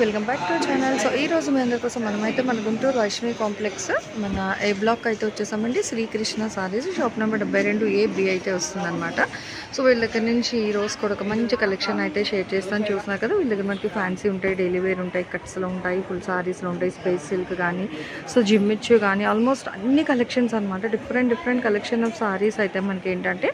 welcome back to channel. So ఈ రోజు మీ అందరి కోసం మనమైతే మన గుంటూరు వైష్ణవి కాంప్లెక్స్ మన ఏ బ్లాక్ అయితే వచ్చేసామండి శ్రీకృష్ణ సారీస్ షాప్ నెంబర్ డెబ్బై రెండు ఏ బి అయితే వస్తుందన్నమాట. సో వీళ్ళ దగ్గర నుంచి ఈ రోజు కూడా ఒక మంచి కలెక్షన్ అయితే షేర్ చేస్తాను. చూస్తున్నారు కదా వీళ్ళ దగ్గర మనకి ఫ్యాన్సీ ఉంటాయి డైలీ వేర్ ఉంటాయి కట్స్లో ఉంటాయి ఫుల్ సారీస్లో ఉంటాయి స్పేస్ సిల్క్ కానీ సో జిమ్మిచ్చు కానీ ఆల్మోస్ట్ అన్ని కలెక్షన్స్ అనమాట different different collection of saris అయితే మనకి ఏంటంటే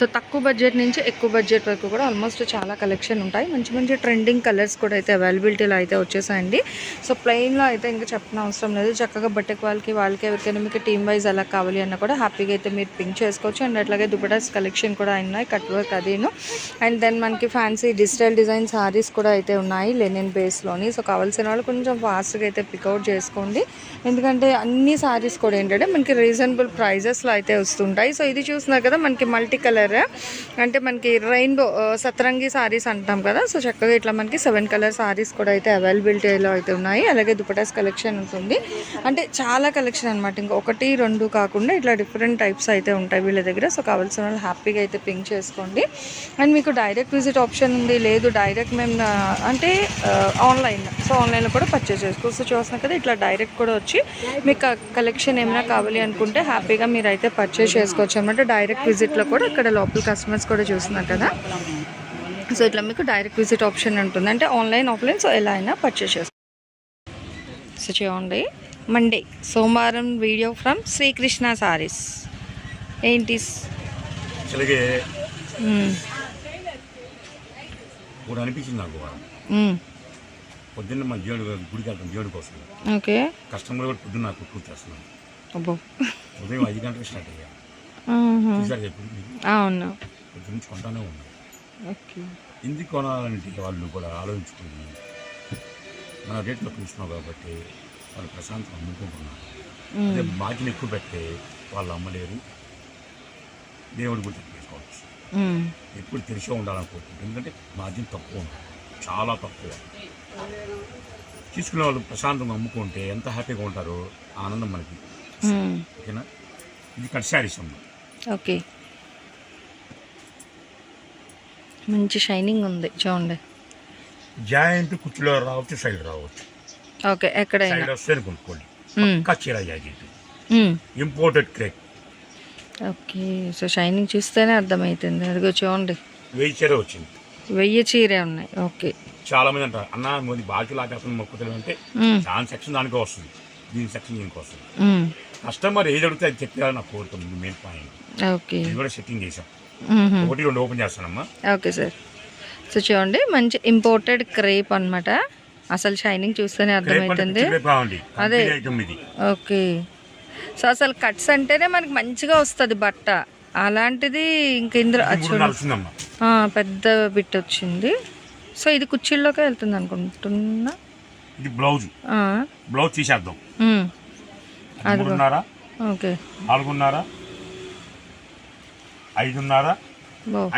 సో తక్కువ బడ్జెట్ నుంచి ఎక్కువ బడ్జెట్ వరకు కూడా ఆల్మోస్ట్ చాలా కలెక్షన్ ఉంటాయి. మంచి మంచి ట్రెండింగ్ కలర్స్ కూడా అయితే అవైలబిలిటీలో అయితే వచ్చేసాయండి. సో ప్లెయిన్లో అయితే ఇంకా చెప్పిన అవసరం లేదు. చక్కగా బట్టెక్ వాళ్ళకి వాళ్ళకి ఎవరికైనా మీకు టీమ్ వైజ్ ఎలా కావాలి అన్న కూడా హ్యాపీగా అయితే మీరు పింక్ చేసుకోవచ్చు. అండ్ అట్లాగే దుపటాస్ కలెక్షన్ కూడా ఉన్నాయి కట్ వర్క్ అదేను. అండ్ దెన్ మనకి ఫ్యాన్సీ డిజిటల్ డిజైన్ సారీస్ కూడా అయితే ఉన్నాయి లెనిన్ బేస్లోని సో కావాల్సిన వాళ్ళు కొంచెం ఫాస్ట్గా అయితే పికౌట్ చేసుకోండి. ఎందుకంటే అన్ని సారీస్ కూడా ఏంటంటే మనకి రీజనబుల్ ప్రైజెస్లో అయితే వస్తుంటాయి. సో ఇది చూస్తున్నారు కదా మనకి మల్టీ కలర్ అంటే మనకి రెయిన్బో సతరంగి సారీస్ అంటాం కదా. సో చక్కగా ఇట్లా మనకి సెవెన్ కలర్ సారీస్ కూడా అయితే అవైలబిలిటీలో అయితే ఉన్నాయి. అలాగే దుపటాస్ కలెక్షన్ ఉంటుంది. అంటే చాలా కలెక్షన్ అనమాట ఇంకా ఒకటి రెండు కాకుండా ఇట్లా డిఫరెంట్ టైప్స్ అయితే ఉంటాయి వీళ్ళ దగ్గర. సో కావాల్సిన వాళ్ళు హ్యాపీగా అయితే పింక్ చేసుకోండి. అండ్ మీకు డైరెక్ట్ విజిట్ ఆప్షన్ ఉంది. లేదు డైరెక్ట్ మేము అంటే ఆన్లైన్. సో ఆన్లైన్లో కూడా పర్చేస్ చేసుకోవచ్చు. సో చూస్తున్నా కదా ఇట్లా డైరెక్ట్ కూడా వచ్చి మీకు కలెక్షన్ ఏమైనా కావాలి అనుకుంటే హ్యాపీగా మీరు అయితే పర్చేస్ చేసుకోవచ్చు అనమాట డైరెక్ట్ విజిట్లో కూడా ఇక్కడ లోపల కస్టమర్స్ కూడా చూస్తున్నారు కదా. సో ఇట్లా మీకు డైరెక్ట్ విజిట్ ఆప్షన్ ఉంటుంది. అంటే ఆన్లైన్ ఆఫ్లైన్ సో ఎలా అయినా పర్చేస్ చేసుకోవచ్చు సో చూడండి. మండే సోమవారం వీడియో ఫ్రమ్ శ్రీకృష్ణ సారీస్ ఏంటి? అసలుగే మ్మ్. ఇప్పుడు అనిపించింది నాకు వారం. మ్మ్. పొద్దున్న మా దేవుడు గుడికి వెళ్తాం దేవుడి కోసం. ఓకే. కస్టమర్ కూడా పొద్దున్న నాకు పూర్తి చేస్తున్నాను అబ్బో. ఉదయం ఐదు గంటలకు స్టార్ట్ అయ్యా. ఆహా. చూసారు చెప్పి అవును. పొద్దున్న నుంచి కొంటానే ఉన్నాను ఓకే. ఎందుకు కొనాలంటే వాళ్ళు కూడా ఆలోచించుకుని మన రేట్లో చూస్తున్నావు కాబట్టి వాళ్ళు ప్రశాంతం అమ్ముకుంటున్నారు. అదే మార్జిన్ ఎక్కువ పెడితే వాళ్ళు అమ్మలేరు. దేవుడి తప్పించుకోవచ్చు మ్మ్. ఎప్పుడు తెలిసే ఉండాలనుకుంటున్నాను ఎందుకంటే మార్జిన్ తక్కువ ఉంది. చాలా తక్కువ. తీసుకునే వాళ్ళు ప్రశాంతంగా అమ్ముకుంటే ఎంత హ్యాపీగా ఉంటారో ఆనందం మనకి. ఓకేనా? ఇది కట్ శారీస్ అమ్మ. ఓకే. మంచి షైనింగ్ ఉంది చూడండి. జాయింట్ కుర్చీలో రావచ్చు సైడ్ రావచ్చు. ఓకే ఎక్కడైనా. సైడ్ వస్తే కొనుక్కోండి. మ్మ్. పక్కా చీర జాకెట్. మ్మ్. Imported crepe okay so shining చూస్తేనే అర్థమవుతుంది అదిగో చూడండి. వెయ్యి చీర వచ్చింది. వెయ్యి చీరే ఉన్నాయి. ఓకే. చాలా మంది అంటారు అన్న మంది బాకీ లాగేస్తుంది మొక్కుతుంది అంటే. దాని సెక్షన్ దానికే వస్తుంది. దీని సెక్షన్ దీనికి వస్తుంది. కస్టమర్ ఏది అడిగితే అది చెప్పాలని నాకు కోరుతుంది మెయిన్ పాయింట్. ఓకే. ఇది కూడా సెట్టింగ్ చేసాం. ఒకటి రెండు ఓపెన్ చేస్తానమ్మా. Okay sir. సో చూడండి మంచి ఇంపోర్టెడ్ క్రేప్ అన్నమాట. అసలు షైనింగ్ చూస్తేనే అర్థమవుతుంది అదే. ఓకే. సో అసలు కట్స్ అంటేనే మనకి మంచిగా వస్తుంది బట్ట. అలాంటిది ఇంక ఇందులో పెద్ద బిట్ వచ్చింది. సో ఇది కుర్చీల్లోకే వెళ్తుంది అనుకుంటున్నా. ఇది బ్లౌజ్ బ్లౌజ్ తీసేద్దాం. ఓకే. నాలుగున్నర? ఐదున్నర?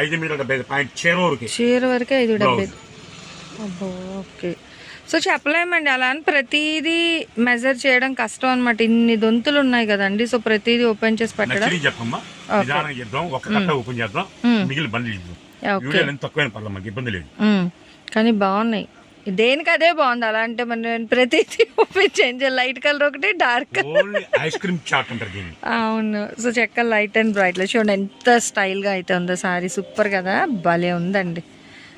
ఐదు మీద డెబ్బై పాయింట్ చీర వరకు చీర వరకే ఐదు. డెబ్బై ఓకే. సో చెప్పలేమండి అలా అని ప్రతిదీ మెజర్ చేయడం కష్టం అనమాట ఇన్ని దొంతులు ఉన్నాయి కదండి సో ప్రతిదీ ఓపెన్ చేసి పెట్టడం. చెప్పమ్మా. ఒక కట్ట ఓపెన్ చేద్దాం. మిగిలిన బండ్లు తక్కువైన పర్లేదు మనకి ఇబ్బంది లేదు. కానీ బాగున్నాయి. దేనికి అదే బాగుంది. అలా అంటే మనం ప్రతిదీ ఓపెన్ చేంజ్ లైట్ కలర్ ఒకటి డార్క్ ఐస్ క్రీమ్ చాట్ అవును. సో చెక్క లైట్ అండ్ బ్రైట్లో. చూడండి ఎంత స్టైల్గా అయితే ఉందో సారీ. సూపర్ కదా. భలే ఉందండి.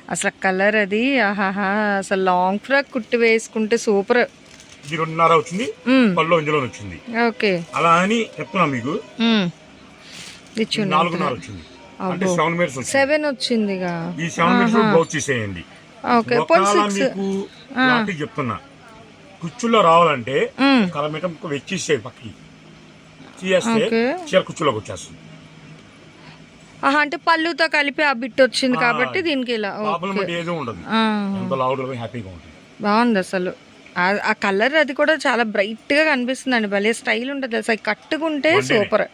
అసలు కలర్ అది. ఆహాహా. అసలు లాంగ్ ఫ్రాక్ కుట్టి వేసుకుంటే సూపర్ ఇది రెండున్నర వచ్చింది. పళ్ళు ఇందులో వచ్చింది. ఓకే. అలా అని చెప్తున్నా మీకు. నాలుగున్నర వచ్చింది. సెవెన్ వచ్చింది. ఈ సెవెన్ మీటర్స్ బ్లౌజ్ తీసేయండి. మీకు చెప్తున్నా కుచ్చుల్లో రావాలంటే కల మీటర్ వెచ్చేసేది పక్కకి. చీర కుచ్చులోకి వచ్చేస్తుంది. అంటే పళ్ళుతో కలిపి ఆ బిట్ వచ్చింది కాబట్టి దీనికి ఇలా బాగుంది అసలు. ఆ- ఆ కలర్ అది కూడా చాలా బ్రైట్గా కనిపిస్తుంది అండి భలే స్టైల్ ఉంటుంది. అసలు కట్టుకుంటే సూపర్.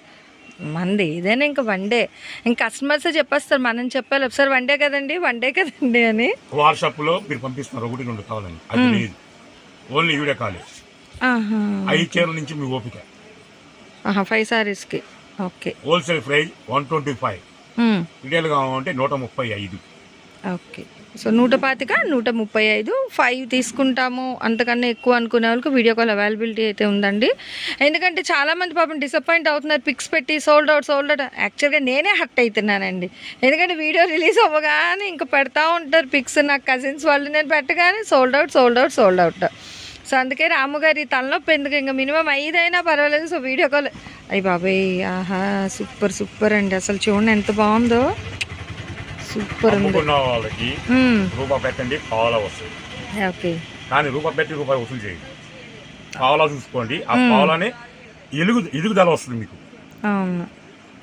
మంది. ఇదేనా ఇంకా వన్ డే ఇంకా కస్టమర్స్ చెప్పేస్తారు మనం చెప్పాలి. ఒకసారి వన్ డే కదండి వన్ డే కదండి అని. వాట్సాప్లో మీరు పంపిస్తున్నారు ఒకటి రెండు కావాలని అది లేదు. ఓన్లీ వీడియో కాల్ ఐదు చీరల నుంచి మీ ఓపిక. Five సారీస్కి okay. Wholesale price one twenty five. Retail కావాలంటే నూట ముప్పై ఐదు. ఓకే. సో నూట పాతిక నూట ముప్పై ఐదు ఫైవ్ తీసుకుంటాము. అంతకన్నా ఎక్కువ అనుకునే వాళ్ళకి వీడియో కాల్ అవైలబిలిటీ అయితే ఉందండి. ఎందుకంటే చాలామంది పాపం డిసప్పాయింట్ అవుతున్నారు పిక్స్ పెట్టి సోల్డ్ అవుట్ సోల్డ్ అవుట్ యాక్చువల్గా నేనే హర్ట్ అవుతున్నానండి ఎందుకంటే వీడియో రిలీజ్ అవ్వగానే ఇంకా పెడతా ఉంటారు పిక్స్ నా కజిన్స్ వాళ్ళు నేను పెట్టగానే sold out sold out sold out so అందుకే రాముగారి తలనొప్పి ఎందుకు? ఇంకా మినిమం ఐదు అయినా పర్వాలేదు. సో వీడియో కాల్ అయ్యి బాబాయ్ ఆహా సూపర్ సూపర్ అండి. అసలు చూడండి ఎంత బాగుందో. సూపర్ ఉంది. వాళ్ళకి. రూపాయి పెట్టండి పావలా వస్తుంది ఓకే కానీ రూపాయి పెట్టి రూపాయి వసూలు చేయండి పావలా చూసుకోండి. ఆ పావలానే ఎలుగు ఎదుగుదల వస్తుంది మీకు. అవును.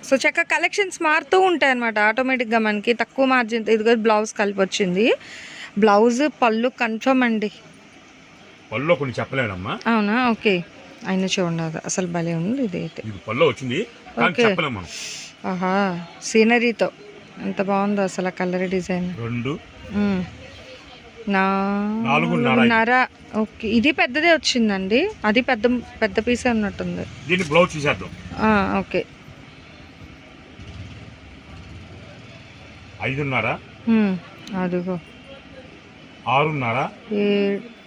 సో చక్కగా కలెక్షన్స్ మారుతూ ఉంటాయి అనమాట ఆటోమేటిక్గా మనకి తక్కువ మార్జిన్ ఇదిగో బ్లౌజ్ కలిపి వచ్చింది బ్లౌజ్ పళ్ళు కన్ఫర్మ్ అండి. పళ్ళలో కొన్ని చెప్పలేనమ్మా. అవునా? ఓకే అయినా చూడండి అసలు భలే ఉంది ఇది అయితే ఇది పళ్ళలో వచ్చింది ఆహా. సీనరీతో ఎంత బాగుందో అసలు కలర్ డిజైన్. రెండు. నాలుగున్నర. ఓకే. ఇది పెద్దదే వచ్చిందండి. అది పెద్ద పెద్ద పీసే ఉన్నట్టుంది. దీన్ని బ్లౌజ్ చూసేద్దాం. ఓకే. ఐదున్నర. అదిగో. ఆరున్నర.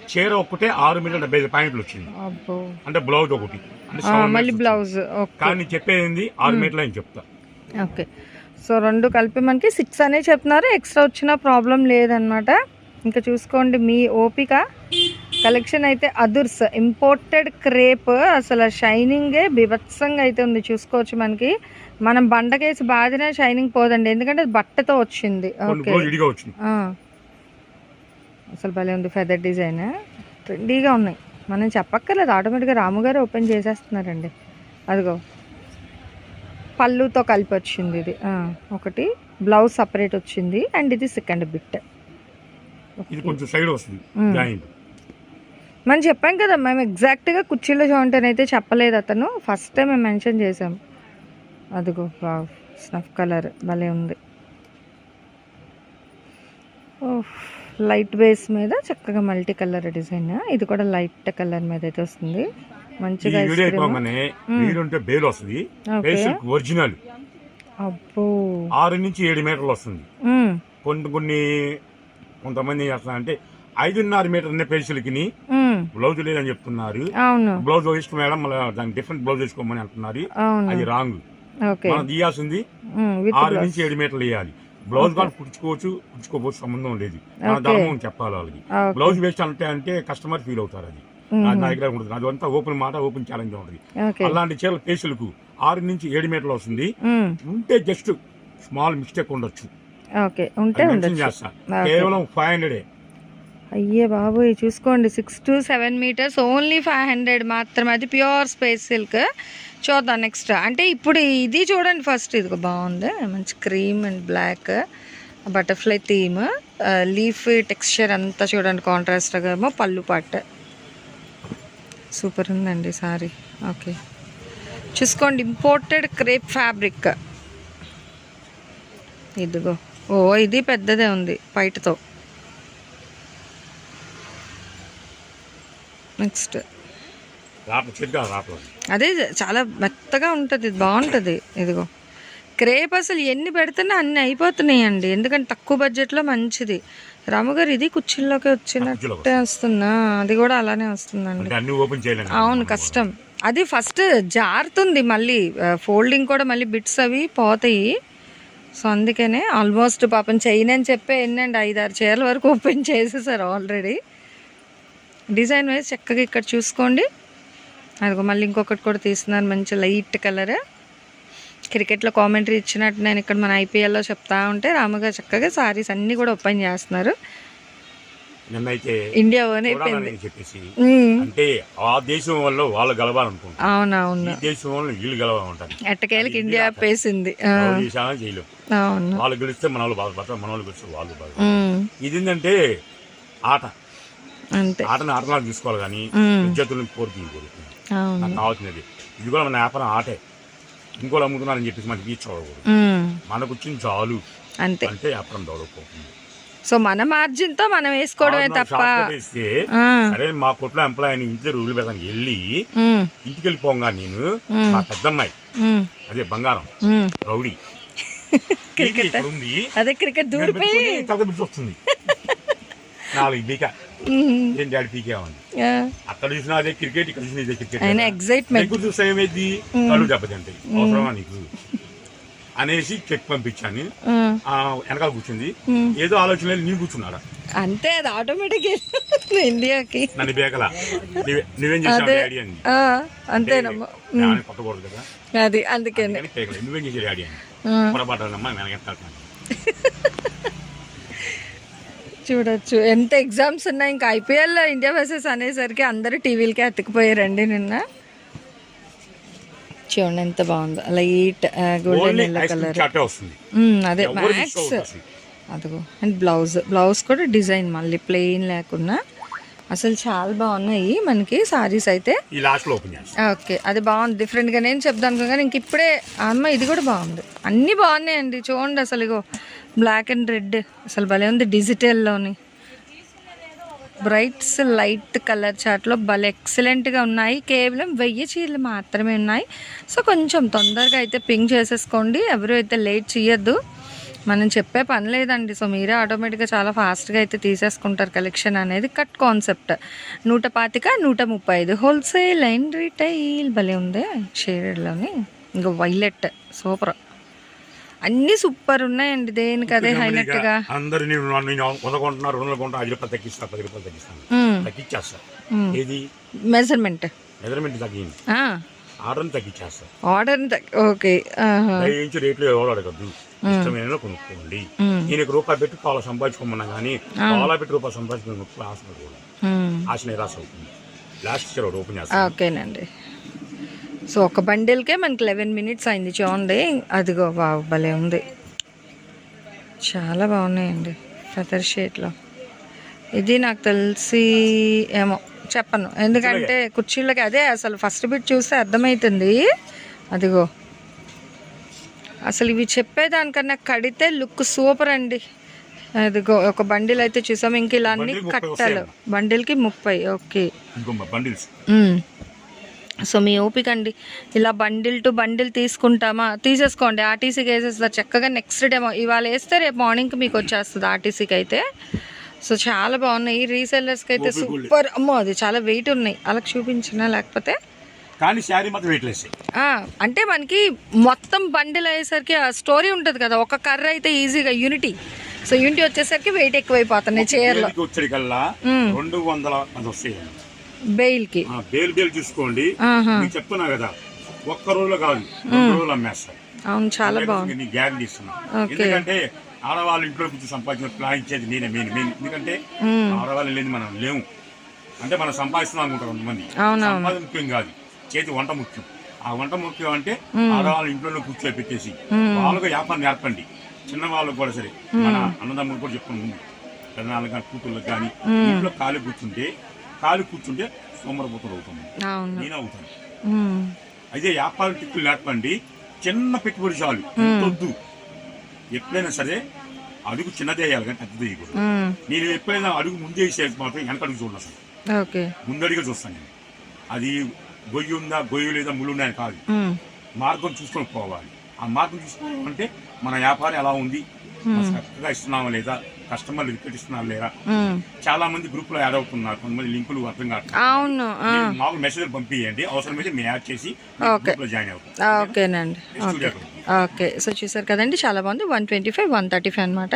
చీర ఒక్కటే ఆరు మీటర్ డెబ్బై ఐదు పాయింట్లు వచ్చింది. అంటే బ్లౌజ్ ఒకటి. మళ్ళీ బ్లౌజ్ కానీ చెప్పేది ఆరు మీటర్లు అని చెప్తా. ఓకే. సో రెండు కలిపి మనకి సిక్స్ అనే చెప్తున్నారు. ఎక్స్ట్రా వచ్చిన ప్రాబ్లం లేదనమాట ఇంకా చూసుకోండి మీ ఓపిక. కలెక్షన్ అయితే అదుర్స్. ఇంపోర్టెడ్ క్రేప్ అసలు షైనింగే బిభత్సంగా అయితే ఉంది. చూసుకోవచ్చు మనకి. మనం బండకేసి బాధినా షైనింగ్ పోదండి. ఎందుకంటే బట్టతో వచ్చింది. ఓకే. అసలు భలే ఉంది ఫెదర్ డిజైన్ ట్రెండీగా ఉన్నాయి. మనం చెప్పక్కర్లేదు. ఆటోమేటిక్గా రాము గారు ఓపెన్ చేసేస్తున్నారండి. అదిగో. పళ్ళుతో కలిపి వచ్చింది ఇది. ఒకటి. బ్లౌజ్ సపరేట్ వచ్చింది. అండ్ ఇది సెకండ్ బిట్ ఇది కొంచెం సైడ్ వస్తుంది. జాయింట్. మనం చెప్పాం కదా మేము ఎగ్జాక్ట్గా కుర్చీలో జాయింట్ అయితే చెప్పలేదు అతను. ఫస్ట్ టైం మేము మెన్షన్ చేసాం అదిగో వావ్ స్నఫ్ కలర్ భలే ఉంది. లైట్ బేస్ మీద చక్కగా మల్టీ కలర్ డిజైన్ ఇది కూడా లైట్ కలర్ మీద అయితే వస్తుంది. మంచిగా వీడియో అయిపోగానే ఉంటే బేల్ వస్తుంది. Basic original. అబ్బో. ఆరు నుంచి ఏడు మీటర్లు వస్తుంది. కొన్ని కొన్ని కొంతమంది ఏం చేస్తున్నారంటే ఐదున్నర మీటర్ ఉన్న మ్మ్. బ్లౌజ్ లేదని చెప్తున్నారు. బ్లౌజ్ వేసుకో మేడం మళ్ళీ దానికి డిఫరెంట్ బ్లౌజ్ వేసుకోమని అంటున్నారు. అది రాంగ్ మనం తీయాల్సింది ఆరు నుంచి ఏడు మీటర్లు వేయాలి. బ్లౌజ్ కానీ కుట్టుకోవచ్చు కుట్టుకోవచ్చు సంబంధం లేదు. మన. ధర్మం చెప్పాలి వాళ్ళకి. బ్లౌజ్ వేస్ట్ అంటే అంటే కస్టమర్ ఫీల్ అవుతారు. అది. నా దగ్గర అదంతా ఓపెన్ మాట ఓపెన్ ఛాలెంజ్ ఉంటుంది. ఓకే. అలాంటి చీరల పేసులకు ఆరు నుంచి ఏడు మీటర్లు వస్తుంది. ఉంటే జస్ట్ స్మాల్ మిస్టేక్ ఉండొచ్చు. ఓకే. ఉంటే ఉండొచ్చు. కేవలం ఫైవ్ హండ్రెడే అయ్యే బాబోయ్ చూసుకోండి. Six to seven metres only five hundred మాత్రమే. అది ప్యూర్ స్పేస్ సిల్క్ చూద్దాం నెక్స్ట్ అంటే ఇప్పుడు ఇది చూడండి ఫస్ట్ ఇది బాగుంది. మంచి cream and black butterfly theme leaf texture అంతా చూడండి కాంట్రాస్ట్గా ఏమో పళ్ళు పట్ట. సూపర్ ఉందండి సారీ. ఓకే. చూసుకోండి ఇంపోర్టెడ్ క్రేప్ ఫ్యాబ్రిక్ ఇదిగో. ఓ ఇది పెద్దదే ఉంది పైటతో నెక్స్ట్ అదే చాలా మెత్తగా ఉంటుంది ఇది బాగుంటుంది. ఇదిగో. క్రేప్ అసలు ఎన్ని పెడుతున్నా అన్ని అయిపోతున్నాయండి. ఎందుకంటే తక్కువ బడ్జెట్లో మంచిది. రాముగారు ఇది కుర్చీల్లోకి వచ్చినట్టే వస్తుందా. అది కూడా అలానే వస్తుందండి. అన్ని ఓపెన్ అవును కష్టం. అది ఫస్ట్ జారుతుంది మళ్ళీ ఫోల్డింగ్ కూడా మళ్ళీ బిట్స్ అవి పోతాయి. సో అందుకనే ఆల్మోస్ట్ పాపం చేయనని చెప్పే ఎన్నండి ఐదారు చీరల వరకు ఓపెన్ చేసేసారు ఆల్రెడీ. డిజైన్ వైజ్ చక్కగా ఇక్కడ చూసుకోండి. అదిగో మళ్ళీ ఇంకొకటి కూడా తీస్తున్నారు మంచి లైట్ కలర్. క్రికెట్లో కామెంటరీ ఇచ్చినట్టు నేను ఇక్కడ మన ఐపీఎల్లో చెప్తా ఉంటే రాముగారు చక్కగా సారీస్ అన్నీ కూడా ఓపెన్ చేస్తున్నారు. ఇండియా చెప్పేసి అంటే ఆ దేశం వల్ల వాళ్ళు గెలవాలనుకుంటారు అవునవును. ఈ దేశం వల్ల వీళ్ళు గెలవాలంటారు ఎట్టకేలకి ఇండియా పేసింది వాళ్ళు గెలిస్తే మన వాళ్ళు బాధపడతారు మన వాళ్ళు గెలిస్తే వాళ్ళు బాధ ఉమ్, ఇది ఏంటంటే ఆట. అంతే. ఆటను ఆటలా తీసుకోవాలి కానీ విద్యార్థులను కోరుతుంది నాకు కావాల్సినది. ఇది కూడా మన వ్యాపారం ఆటే. ఇంకోళ్ళు అమ్ముతున్నారని చెప్పేసి మనకి చూడకూడదు మనకు వచ్చిన చాలు. అంతే. అంటే వ్యాపారం డెవలప్ అవుతుంది సో మన మార్జిన్తో మనం వేసుకోవడమే తప్ప. సరే మా కొట్లో ఎంప్లాయ్ అని ఇంట్లో రూలు పెడతానికి వెళ్ళి ఇంటికి వెళ్ళిపోగా నేను. మా పెద్దమ్మాయి. అదే బంగారం. రౌడీ. క్రికెట్ ఉంది అదే క్రికెట్ దూరిపోయి. వస్తుంది. నాలుగు బీక. డాడీ పీకేమని ఆ, అక్కడ చూసినా అదే క్రికెట్ ఇక్కడ చూసినా ఇదే క్రికెట్ ఆయన ఎగ్జైట్మెంట్ దగ్గర చూస్తే ఏమైంది కళ్ళు దెబ్బతింటాయి. అవసరమా నీకు? అనేసి చెక్ పంపించాను. ఆ వెనకాల కూర్చుంది. ఏదో ఆలోచన లేదు నేను కూర్చున్నాడా? అంతే అది ఆటోమేటిక్ ఇండియాకి నన్ను బేకలా నువ్వే- చేసావు డాడీ అని. అంతేనమ్మా. కొట్టకూడదు కదా. అది అందుకని. పేకలే నువ్వేం చేసావు డాడీ అని. ఆ, పొరపాటాలమ్మా వెనకెత్తాను చూడొచ్చు. ఎంత ఎగ్జామ్స్ ఉన్నాయి ఇంకా ఐపీఎల్ ఇండియా వర్సెస్ అనేసరికి అందరూ టీవీలకి అతుక్కుపోయారండి నిన్న. చూడండి ఎంత బాగుందో. లైట్ గోల్డెన్ ఎల్లో కలర్ అదే మ్యాక్స్. అదిగో. అండ్ బ్లౌజ్ బ్లౌజ్ కూడా డిజైన్ మళ్ళీ ప్లెయిన్ లేకుండా అసలు చాలా బాగున్నాయి. మనకి సారీస్ అయితే. ఓకే అది బాగుంది. డిఫరెంట్గా నేను చెప్దాను కానీ ఇంక ఇప్పుడే అమ్మ ఇది కూడా బాగుంది. అన్నీ బాగున్నాయండి. చూడండి అసలు ఇగో. బ్లాక్ అండ్ రెడ్ అసలు భలే ఉంది డిజిటల్లోని. బ్రైట్స్ లైట్ కలర్ చాట్లో భలే ఎక్సలెంట్గా ఉన్నాయి. కేవలం వెయ్యి చీరలు మాత్రమే ఉన్నాయి. సో కొంచెం తొందరగా అయితే పింక్ చేసేసుకోండి. ఎవరు అయితే లేట్ చేయొద్దు. మనం చెప్పే పని లేదండి. సో మీరే ఆటోమేటిక్గా చాలా ఫాస్ట్గా అయితే తీసేసుకుంటారు కలెక్షన్ అనేది. కట్ కాన్సెప్ట్ నూట పాతిక నూట ముప్పై ఐదు. హోల్సేల్ అండ్ రీటైల్ భలే ఉంది షేడెడ్లోని ఇంకా వైలెట్ సూపర్ అన్నీ సూపర్ ఉన్నాయండి దేనికి అదే హైలైట్గా. అందరు నేను రెండు కొంటున్నా ఐదు రూపాయలు తగ్గిస్తా పది రూపాయలు తగ్గిస్తాను. తగ్గించేస్తా ఏది? మెజర్మెంట్. మెజర్మెంట్ తగ్గింది. ఆర్డర్ని తగ్గించేస్తా ఆర్డర్ ఓకే రేట్లు ఎవరు అడగద్దు. ఇష్టమైన కొనుక్కోండి. నేను ఒక రూపాయి పెట్టి పాల సంపాదించుకోమన్నా కానీ పాల పెట్టి రూపాయలు సంపాదించుకుని ఆశ ఆశ నిరాశ అవుతుంది. లాస్ట్ ఇయర్ ఓపెన్ చేస్తాను. ఓకేనండి. సో ఒక బండిల్కే మనకి లెవెన్ మినిట్స్ అయింది చూడండి. అదిగో వావ్ భలే ఉంది. చాలా బాగున్నాయండి ఫెదర్ షేట్లో ఇది నాకు తెలిసి ఏమో చెప్పను. ఎందుకంటే కుర్చీలకి అదే అసలు ఫస్ట్ బిట్ చూస్తే అర్థమవుతుంది అదిగో. అసలు ఇవి చెప్పేదానికన్నా కడితే లుక్ సూపర్ అండి. అదిగో ఒక బండిల్ అయితే చూసాం. ఇంక ఇలా అన్ని కట్టలు. బండిల్కి ముప్పై ఓకే. సో మీ ఓపిక అండి. ఇలా బండిల్ టు బండిల్ తీసుకుంటామా? తీసేసుకోండి. ఆర్టీసీకి వేసేస్తారు చక్కగా నెక్స్ట్ డే ఇవాళ వేస్తే రేపు మార్నింగ్కి మీకు వచ్చేస్తుంది ఆర్టీసీకి అయితే. సో చాలా బాగున్నాయి. రీసెల్లర్స్కి అయితే. సూపర్. అమ్మో అది చాలా వెయిట్ ఉన్నాయి. అలా చూపించినా లేకపోతే? కానీ శారీ మాత్రం వెయిట్లెస్ ఆ, అంటే మనకి మొత్తం బండిల్ అయ్యేసరికి ఆ స్టోరీ ఉంటుంది కదా. ఒక కర్ర అయితే ఈజీగా యూనిటీ సో యూనిటీ వచ్చేసరికి వెయిట్ ఎక్కువైపోతున్నాయి చైర్లో. రెండు వందల వస్తాయి బెయిల్కి. ఆ, బేలు బేలు చూసుకోండి. చెప్తున్నా కదా ఒక్క రోజులో కాదు రెండు రోజులు అవును చాలా బాగుంది. నేను గ్యారంటీ ఇస్తున్నా. ఎందుకంటే ఆడవాళ్ళ ఇంట్లో కూర్చొని సంపాదించిన ప్లాన్ ఇచ్చేది నేనే మెయిన్ మెయిన్ ఎందుకంటే. ఆడవాళ్ళు లేని మనం లేవు అంటే మనం సంపాదిస్తున్నాం అనుకుంటాం కొంతమంది. సంపాదన ముఖ్యం కాదు చేతి వంట ముఖ్యం. ఆ వంట ముఖ్యం అంటే ఆడవాళ్ళ ఇంట్లో కూర్చొని పెట్టేసి వాళ్ళకు వ్యాపారం నేర్పండి. చిన్న వాళ్ళకు కూడా సరే. మన అన్నదమ్ములు కూడా చెప్పుకుని ముందు పెద్దనాళ్ళకి కానీ కూతుళ్ళకి కానీ ఇంట్లో ఖాళీ కూర్చుంటే ఖాళీ కూర్చుంటే సోమరపోతులు అవుతుంది అవును. నేను అవుతాను. అయితే వ్యాపారం టిక్కులు నేర్పండి చిన్న పెట్టుబడి చాలు వద్దు ఎప్పుడైనా సరే అడుగు చిన్నదే వేయాలి కానీ పెద్దది వేయకూడదు. నేను ఎప్పుడైనా అడుగు ముందే వేసేది మాత్రం వెనక అడుగు అసలు. ఓకే. ముందడిగా చూస్తాను నేను. అది గొయ్యి ఉందా గొయ్యి లేదా ముళ్ళు ఉన్నాయని కాదు. మార్గం చూసుకొని పోవాలి. ఆ మార్గం చూసుకోవాలంటే మన వ్యాపారం ఎలా ఉంది? చక్కగా ఇస్తున్నామా లేదా? కస్టమర్లు లేదా మ్మ్. చాలా మంది గ్రూప్లో యాడ్ అవుతున్నారు. కొంతమంది లింకులు అర్థం కావట్లేదు అవును మామూలు మెసేజ్ పంపించండి అవసరమైతే మేము యాడ్ చేసి ఓకే. గ్రూప్లో జాయిన్ అవుతాం. ఓకేనండి. ఓకే. సో చూసారు కదండి చాలా బాగుంది. One twenty five one thirty five అనమాట